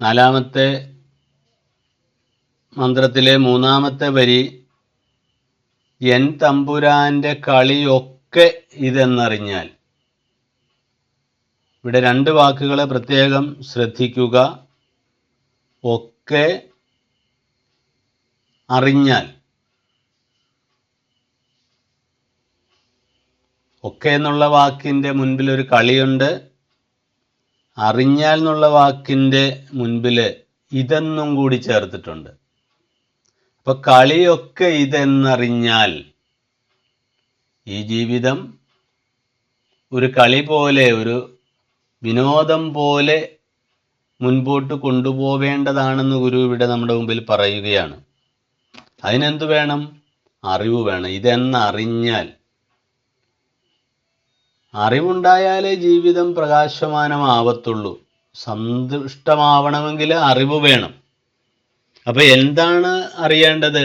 നാലാമത്തെ മന്ത്രത്തിലെ മൂന്നാമത്തെ വരി എൻ തമ്പുരാന്റെ കളിയൊക്കെ ഇതെന്നറിഞ്ഞാൽ. ഇവിടെ രണ്ട് വാക്കുകളെ പ്രത്യേകം ശ്രദ്ധിക്കുക. ഒക്കെ അറിഞ്ഞാൽ. ഒക്കെ എന്നുള്ള വാക്കിന്റെ മുൻപിൽ ഒരു കളിയുണ്ട്. അറിഞ്ഞാൽ എന്നുള്ള വാക്കിന്റെ മുൻപിൽ ഇതെന്നും കൂടി ചേർത്തിട്ടുണ്ട്. അപ്പൊ കളിയൊക്കെ ഇതെന്നറിഞ്ഞാൽ ഈ ജീവിതം ഒരു കളി പോലെ ഒരു വിനോദം പോലെ മുൻപോട്ട് കൊണ്ടുപോവേണ്ടതാണെന്ന് ഗുരു ഇവിടെ നമ്മുടെ മുമ്പിൽ പറയുകയാണ്. അതിനെന്തു വേണം? അറിവ് വേണം. ഇതെന്നറിഞ്ഞാൽ അറിവുണ്ടായാലേ ജീവിതം പ്രകാശമാനമാവത്തുള്ളൂ. സന്തുഷ്ടമാവണമെങ്കിൽ അറിവ് വേണം. അപ്പൊ എന്താണ് അറിയേണ്ടത്?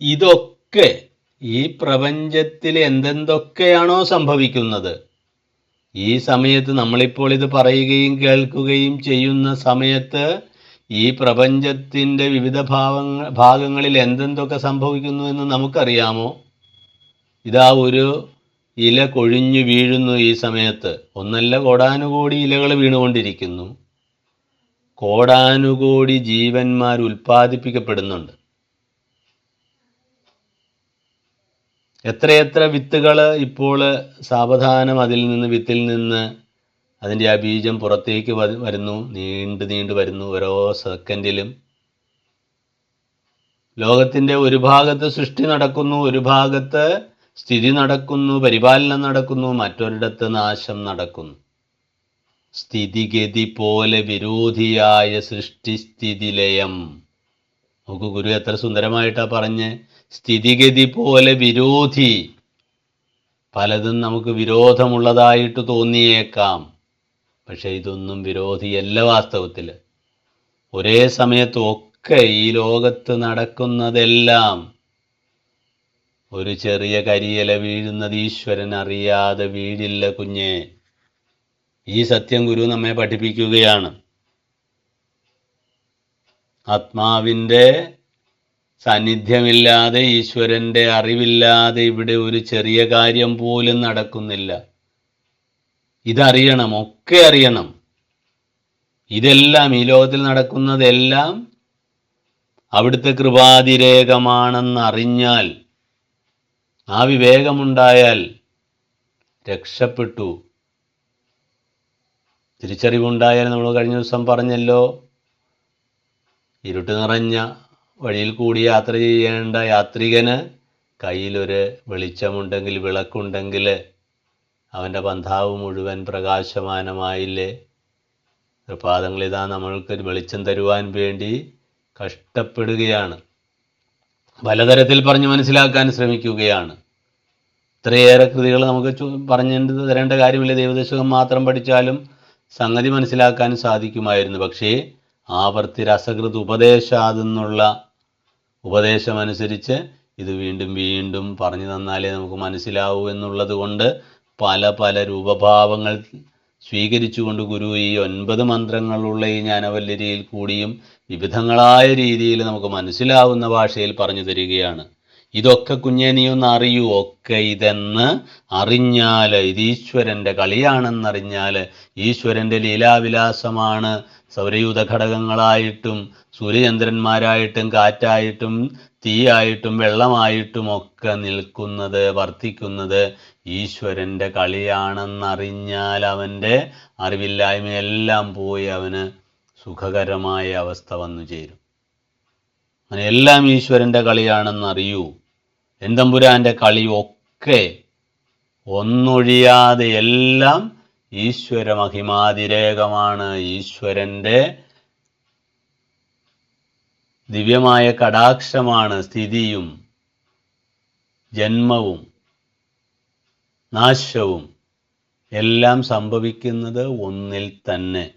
ഇതൊക്കെ ഈ പ്രപഞ്ചത്തിൽ എന്തെന്തൊക്കെയാണോ സംഭവിക്കുന്നത്. ഈ സമയത്ത് നമ്മളിപ്പോൾ ഇത് പറയുകയും കേൾക്കുകയും ചെയ്യുന്ന സമയത്ത് ഈ പ്രപഞ്ചത്തിന്റെ വിവിധ ഭാവങ്ങൾ ഭാഗങ്ങളിൽ എന്തെന്തൊക്കെ സംഭവിക്കുന്നു എന്ന് നമുക്കറിയാമോ? ഇതാ ഒരു ഇല കൊഴിഞ്ഞു വീഴുന്നു ഈ സമയത്ത്. ഒന്നല്ല കോടാനുകോടി ഇലകൾ വീണുകൊണ്ടിരിക്കുന്നു. കോടാനുകോടി ജീവന്മാർ ഉൽപ്പാദിപ്പിക്കപ്പെടുന്നുണ്ട്. എത്രയെത്ര വിത്തുകൾ ഇപ്പോൾ സാവധാനം അതിൽ നിന്ന് വിത്തിൽ നിന്ന് അതിന്റെ ആ ബീജം പുറത്തേക്ക് വരുന്നു. നീണ്ടു നീണ്ടു വരുന്നു ഓരോ സെക്കൻഡിലും. ലോകത്തിന്റെ ഒരു ഭാഗത്ത് സൃഷ്ടി നടക്കുന്നു ഒരു ഭാഗത്ത് സ്ഥിതി നടക്കുന്നു പരിപാലനം നടക്കുന്നു മറ്റൊരിടത്ത് നാശം നടക്കുന്നു. സ്ഥിതിഗതി പോലെ വിരോധിയായ സൃഷ്ടിസ്ഥിതിലയം. നോക്കൂ ഗുരു എത്ര സുന്ദരമായിട്ടാ പറഞ്ഞ് സ്ഥിതിഗതി പോലെ വിരോധി. പലതും നമുക്ക് വിരോധമുള്ളതായിട്ട് തോന്നിയേക്കാം. പക്ഷെ ഇതൊന്നും വിരോധിയല്ല വാസ്തവത്തിൽ. ഒരേ സമയത്ത് ഒക്കെ ഈ ലോകത്ത് നടക്കുന്നതെല്ലാം ഒരു ചെറിയ കരിയില വീഴുന്നത് ഈശ്വരൻ അറിയാതെ വീഴില്ല കുഞ്ഞെ. ഈ സത്യം ഗുരു നമ്മെ പഠിപ്പിക്കുകയാണ്. ആത്മാവിന്റെ സാന്നിധ്യമില്ലാതെ ഈശ്വരന്റെ അറിവില്ലാതെ ഇവിടെ ഒരു ചെറിയ കാര്യം പോലും നടക്കുന്നില്ല. ഇതറിയണം ഒക്കെ അറിയണം. ഇതെല്ലാം ഈ ലോകത്തിൽ നടക്കുന്നതെല്ലാം അവിടുത്തെ കൃപാതിരേകമാണെന്ന് അറിഞ്ഞാൽ ആ വിവേകമുണ്ടായാൽ രക്ഷപ്പെട്ടു. തിരിച്ചറിവുണ്ടായാൽ നമ്മൾ കഴിഞ്ഞ ദിവസം പറഞ്ഞല്ലോ ഇരുട്ട് നിറഞ്ഞ വഴിയിൽ കൂടി യാത്ര ചെയ്യേണ്ട യാത്രികന് കയ്യിലൊരു വെളിച്ചമുണ്ടെങ്കിൽ വിളക്കുണ്ടെങ്കിൽ അവന്റെ പന്ഥാവ് മുഴുവൻ പ്രകാശമാനമായില്ലേ? പാദങ്ങൾ ഇതാ നമ്മൾക്ക് വെളിച്ചം തരുവാൻ വേണ്ടി കഷ്ടപ്പെടുകയാണ്. പലതരത്തിൽ പറഞ്ഞു മനസ്സിലാക്കാൻ ശ്രമിക്കുകയാണ്. ഇത്രയേറെ കൃതികൾ നമുക്ക് പറഞ്ഞു തരേണ്ട കാര്യമില്ല. ദൈവദശകം മാത്രം പഠിച്ചാലും സംഗതി മനസ്സിലാക്കാൻ സാധിക്കുമായിരുന്നു. പക്ഷേ ആവർത്തി രസകൃത് ഉപദേശാതെന്നുള്ള ഉപദേശമനുസരിച്ച് ഇത് വീണ്ടും വീണ്ടും പറഞ്ഞു തന്നാലേ നമുക്ക് മനസ്സിലാവൂ എന്നുള്ളത് കൊണ്ട് പല പല രൂപഭാവങ്ങൾ സ്വീകരിച്ചുകൊണ്ട് ഗുരു ഈ ഒൻപത് മന്ത്രങ്ങളുള്ള ഈ ജ്ഞാനവല്ലരിയിൽ കൂടിയും വിവിധങ്ങളായ രീതിയിൽ നമുക്ക് മനസ്സിലാവുന്ന ഭാഷയിൽ പറഞ്ഞു തരികയാണ്. ഇതൊക്കെ കുഞ്ഞെ നീ ഒന്ന് അറിയൂ. ഒക്കെ ഇതെന്ന് അറിഞ്ഞാൽ ഇത് ഈശ്വരന്റെ കളിയാണെന്നറിഞ്ഞാൽ ഈശ്വരന്റെ ലീലാവിലാസമാണ്. സൗരയൂഥ ഘടകങ്ങളായിട്ടും സൂര്യചന്ദ്രന്മാരായിട്ടും കാറ്റായിട്ടും തീയായിട്ടും വെള്ളമായിട്ടും ഒക്കെ നിൽക്കുന്നത് വർത്തിക്കുന്നത് ഈശ്വരന്റെ കളിയാണെന്നറിഞ്ഞാൽ അവന്റെ അറിവില്ലായ്മയെല്ലാം പോയി അവന് സുഖകരമായ അവസ്ഥ വന്നു ചേരും. അങ്ങനെ എല്ലാം ഈശ്വരന്റെ കളിയാണെന്നറിയൂ. എന്തമ്പുരാന്റെ കളി ഒക്കെ ഒന്നൊഴിയാതെ എല്ലാം ഈശ്വര മഹിമാതിരേകമാണ് ഈശ്വരന്റെ ദിവ്യമായ കടാക്ഷമാണ് സ്ഥിതിയും ജന്മവും നാശവും. എല്ലാം സംഭവിക്കുന്നത് ഒന്നിൽ തന്നെ.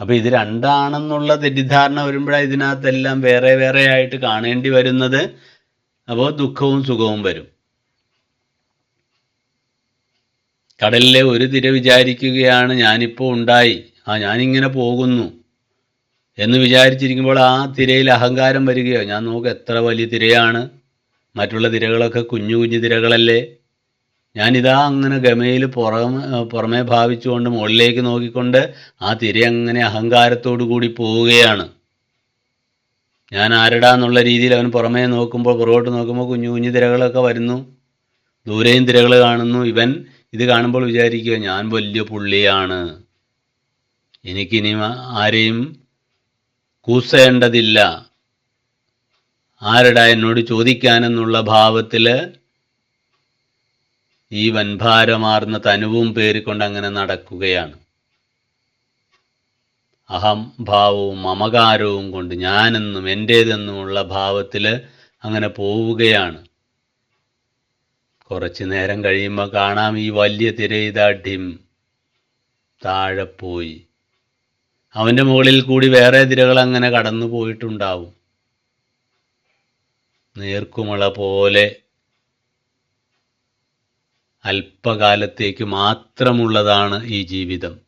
അപ്പൊ ഇത് രണ്ടാണെന്നുള്ള തെറ്റിദ്ധാരണ വരുമ്പോഴാണ് ഇതിനകത്തെല്ലാം വേറെ വേറെ ആയിട്ട് കാണേണ്ടി വരുന്നത്. അപ്പോൾ ദുഃഖവും സുഖവും വരും. കടലിലെ ഒരു തിര വിചാരിക്കുകയാണ് ഞാനിപ്പോൾ ഉണ്ടായി. ആ ഞാനിങ്ങനെ പോകുന്നു. എന്ന് വിചാരിച്ചിരിക്കുമ്പോൾ ആ തിരയിൽ അഹങ്കാരം വരികയോ ഞാൻ നോക്ക് എത്ര വലിയ തിരയാണ് മറ്റുള്ള തിരകളൊക്കെ കുഞ്ഞു കുഞ്ഞു തിരകളല്ലേ? ഞാനിതാ അങ്ങനെ ഗമയിൽ പുറമെ പുറമേ ഭാവിച്ചുകൊണ്ട് മുകളിലേക്ക് നോക്കിക്കൊണ്ട് ആ തിര അങ്ങനെ അഹങ്കാരത്തോടു കൂടി പോവുകയാണ്. ഞാൻ ആരടാന്നുള്ള രീതിയിൽ അവൻ പുറമേ നോക്കുമ്പോൾ പുറകോട്ട് നോക്കുമ്പോൾ കുഞ്ഞു കുഞ്ഞു തിരകളൊക്കെ വരുന്നു. ദൂരെയും തിരകൾ കാണുന്നു. ഇവൻ ഇത് കാണുമ്പോൾ വിചാരിക്കുക ഞാൻ വലിയ പുള്ളിയാണ്. എനിക്കിനി ആരെയും കൂസേണ്ടതില്ല. ആരടാ എന്നോട് ചോദിക്കാനെന്നുള്ള ഭാവത്തിൽ ഈ വൻഭാരമാർന്ന തനുവും പേറിക്കൊണ്ട് അങ്ങനെ നടക്കുകയാണ്. അഹം ഭാവവും മമകാരവും കൊണ്ട് ഞാനെന്നും എന്റേതെന്നുമുള്ള ഭാവത്തിൽ അങ്ങനെ പോവുകയാണ്. കുറച്ചു നേരം കഴിയുമ്പോൾ കാണാം ഈ വലിയ തിരയിതാഢ്യം താഴെ പോയി. അവന്റെ മുകളിൽ കൂടി വേറെ തിരകൾ അങ്ങനെ കടന്നു പോയിട്ടുണ്ടാവും. നേർക്കുമള പോലെ അല്പകാലത്തേക്ക് മാത്രമുള്ളതാണ് ഈ ജീവിതം.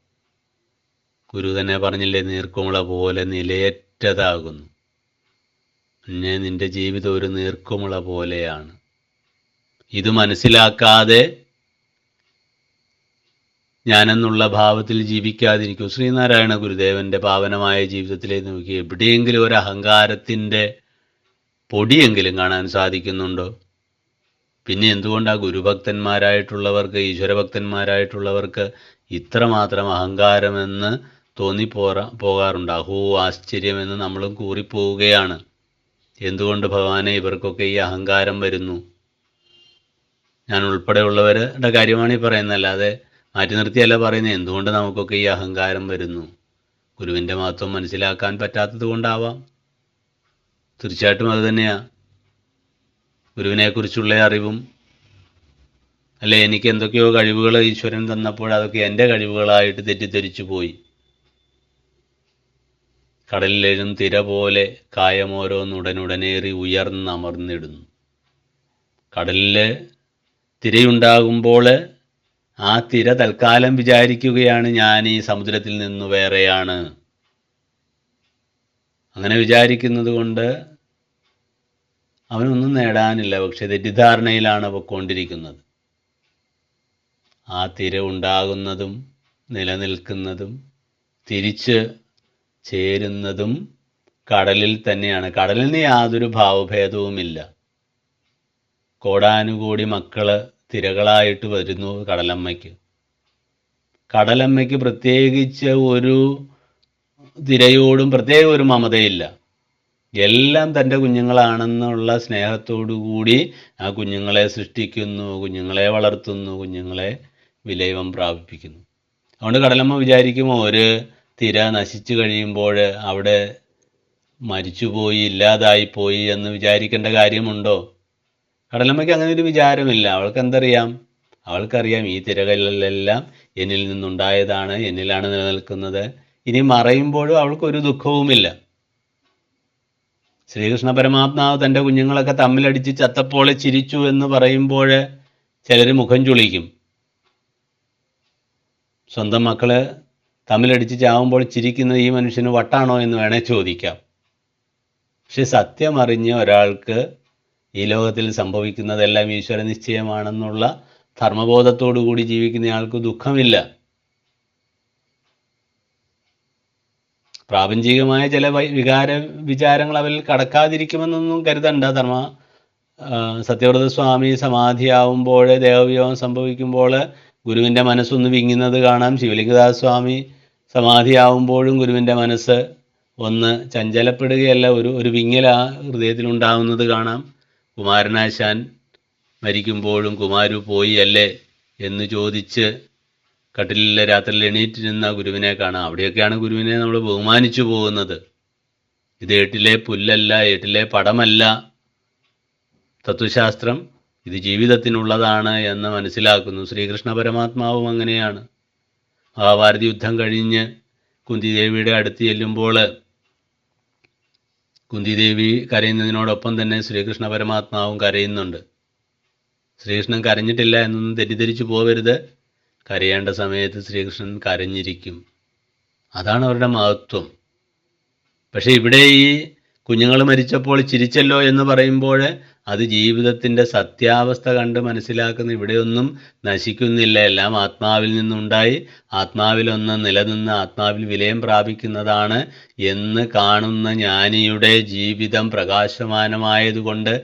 ഗുരു തന്നെ പറഞ്ഞില്ലേ നീർക്കുമുള പോലെ നിലയറ്റതാകുന്നു. പിന്നെ നിന്റെ ജീവിതം ഒരു നീർക്കുമുള പോലെയാണ്. ഇത് മനസ്സിലാക്കാതെ ഞാനെന്നുള്ള ഭാവത്തിൽ ജീവിക്കാതിരിക്കും. ശ്രീനാരായണ ഗുരുദേവന്റെ പാവനമായ ജീവിതത്തിലേക്ക് നോക്കി എവിടെയെങ്കിലും ഒരു അഹങ്കാരത്തിന്റെ പൊടിയെങ്കിലും കാണാൻ സാധിക്കുന്നുണ്ടോ? പിന്നെ എന്തുകൊണ്ടാ ഗുരുഭക്തന്മാരായിട്ടുള്ളവർക്ക് ഈശ്വരഭക്തന്മാരായിട്ടുള്ളവർക്ക് ഇത്രമാത്രം അഹങ്കാരമെന്ന് തോന്നിപ്പോറ പോകാറുണ്ട്? അഹോ ആശ്ചര്യമെന്ന് നമ്മളും കൂറിപ്പോവുകയാണ്. എന്തുകൊണ്ട് ഭഗവാനെ ഇവർക്കൊക്കെ ഈ അഹങ്കാരം വരുന്നു? ഞാൻ ഉൾപ്പെടെയുള്ളവരുടെ കാര്യമാണ് ഈ പറയുന്നത് അല്ലാതെ മാറ്റി നിർത്തിയല്ല പറയുന്നത്. എന്തുകൊണ്ട് നമുക്കൊക്കെ ഈ അഹങ്കാരം വരുന്നു? ഗുരുവിന്റെ മഹത്വം മനസ്സിലാക്കാൻ പറ്റാത്തത് കൊണ്ടാവാം. തീർച്ചയായിട്ടും അത് തന്നെയാണ് ഗുരുവിനെക്കുറിച്ചുള്ള അറിവും അല്ലെ എനിക്ക് എന്തൊക്കെയോ കഴിവുകൾ ഈശ്വരൻ തന്നപ്പോൾ അതൊക്കെ എന്റെ കഴിവുകളായിട്ട് തെറ്റിദ്ധരിച്ചു പോയി. കടലിലെഴും തിര പോലെ കായമോരോന്നുടനുടനേറി ഉയർന്നമർന്നിടുന്നു. കടലിൽ തിരയുണ്ടാകുമ്പോൾ ആ തിര തൽക്കാലം വിചാരിക്കുകയാണ് ഞാൻ ഈ സമുദ്രത്തിൽ നിന്ന് വേറെയാണ്. അങ്ങനെ വിചാരിക്കുന്നത് കൊണ്ട് അവനൊന്നും നേടാനില്ല പക്ഷെ തെറ്റിദ്ധാരണയിലാണ് പൊയ്ക്കൊണ്ടിരിക്കുന്നത് ആ തിര ഉണ്ടാകുന്നതും നിലനിൽക്കുന്നതും തിരിച്ച് ചേരുന്നതും കടലിൽ തന്നെയാണ്. കടലിന് യാതൊരു ഭാവഭേദവുമില്ല. കോടാനുകൂടി മക്കൾ തിരകളായിട്ട് വരുന്നു കടലമ്മയ്ക്ക്. കടലമ്മയ്ക്ക് പ്രത്യേകിച്ച് ഒരു തിരയോടും പ്രത്യേക ഒരു മമതയില്ല. എല്ലാം തന്റെ കുഞ്ഞുങ്ങളാണെന്നുള്ള സ്നേഹത്തോടു കൂടി ആ കുഞ്ഞുങ്ങളെ സൃഷ്ടിക്കുന്നു കുഞ്ഞുങ്ങളെ വളർത്തുന്നു കുഞ്ഞുങ്ങളെ വിലയവം പ്രാപിപ്പിക്കുന്നു. അതുകൊണ്ട് കടലമ്മ വിചാരിക്കുമോ ഒരു തിര നശിച്ചു കഴിയുമ്പോൾ അവിടെ മരിച്ചുപോയി ഇല്ലാതായിപ്പോയി എന്ന് വിചാരിക്കേണ്ട കാര്യമുണ്ടോ? കടലമ്മയ്ക്ക് അങ്ങനെ ഒരു വിചാരമില്ല. അവൾക്ക് എന്തറിയാം? അവൾക്കറിയാം ഈ തിരകളിലെല്ലാം എന്നിൽ നിന്നുണ്ടായതാണ് എന്നിലാണ് നിലനിൽക്കുന്നത്. ഇനി മറയുമ്പോഴും അവൾക്കൊരു ദുഃഖവുമില്ല. ശ്രീകൃഷ്ണ പരമാത്മാവ് തന്റെ കുഞ്ഞുങ്ങളൊക്കെ തമ്മിലടിച്ച് ചത്തപ്പോളെ ചിരിച്ചു എന്ന് പറയുമ്പോൾ ചിലർ മുഖം ചുളിക്കും. സ്വന്തം മക്കൾ തമ്മിലടിച്ച് ചാവുമ്പോൾ ചിരിക്കുന്ന ഈ മനുഷ്യന് വട്ടാണോ എന്ന് വേണേൽ ചോദിക്കാം. പക്ഷെ സത്യമറിഞ്ഞ് ഒരാൾക്ക് ഈ ലോകത്തിൽ സംഭവിക്കുന്നതെല്ലാം ഈശ്വര നിശ്ചയമാണെന്നുള്ള ധർമ്മബോധത്തോടു കൂടി ജീവിക്കുന്നയാൾക്ക് ദുഃഖമില്ല. പ്രാപഞ്ചികമായ ചില വികാര വിചാരങ്ങൾ അവരിൽ കടക്കാതിരിക്കുമെന്നൊന്നും കരുതണ്ട. ധർമ്മ സത്യവ്രത സ്വാമി സമാധിയാവുമ്പോൾ ദേവവിയോഗം സംഭവിക്കുമ്പോൾ ഗുരുവിന്റെ മനസ്സൊന്ന് വിങ്ങുന്നത് കാണാം. ശിവലിംഗദാസ് സ്വാമി സമാധിയാവുമ്പോഴും ഗുരുവിന്റെ മനസ്സ് ഒന്ന് ചഞ്ചലപ്പെടുകയല്ല ഒരു ഒരു വിങ്ങൽ ആ കാണാം. കുമാരനാശാൻ മരിക്കുമ്പോഴും കുമാരു പോയി അല്ലേ എന്ന് ചോദിച്ച് കട്ടിലിലെ രാത്രിയിൽ എണീറ്റിരുന്ന ഗുരുവിനെ കാണാം. അവിടെയൊക്കെയാണ് ഗുരുവിനെ നമ്മൾ ബഹുമാനിച്ചു പോകുന്നത്. ഇത് ഏട്ടിലെ പുല്ലല്ല ഏട്ടിലെ പടമല്ല. തത്വശാസ്ത്രം ഇത് ജീവിതത്തിനുള്ളതാണ് എന്ന് മനസ്സിലാക്കുന്നു. ശ്രീകൃഷ്ണ പരമാത്മാവും അങ്ങനെയാണ്. മഹാഭാരതി യുദ്ധം കഴിഞ്ഞ് കുന്തിദേവിയുടെ അടുത്ത് ചെല്ലുമ്പോൾ കുന്തിദേവി കരയുന്നതിനോടൊപ്പം തന്നെ ശ്രീകൃഷ്ണ പരമാത്മാവും കരയുന്നുണ്ട്. ശ്രീകൃഷ്ണൻ കരഞ്ഞിട്ടില്ല എന്നൊന്നും തെറ്റിദ്ധരിച്ചു പോകരുത് കരയേണ്ട സമയത്ത് ശ്രീകൃഷ്ണൻ കരഞ്ഞിരിക്കും. അതാണ് അവരുടെ മഹത്വം. പക്ഷേ ഇവിടെ ഈ കുഞ്ഞുങ്ങൾ മരിച്ചപ്പോൾ ചിരിച്ചല്ലോ എന്ന് പറയുമ്പോൾ അത് ജീവിതത്തിന്റെ സത്യാവസ്ഥ കണ്ട് മനസ്സിലാക്കുന്ന ഇവിടെയൊന്നും നശിക്കുന്നില്ല. എല്ലാം ആത്മാവിൽ നിന്നുണ്ടായി. ആത്മാവിലൊന്ന് നിലനിന്ന് ആത്മാവിൽ വിലയം പ്രാപിക്കുന്നതാണ് എന്ന് കാണുന്ന ജ്ഞാനിയുടെ ജീവിതം പ്രകാശമാനമായതുകൊണ്ട്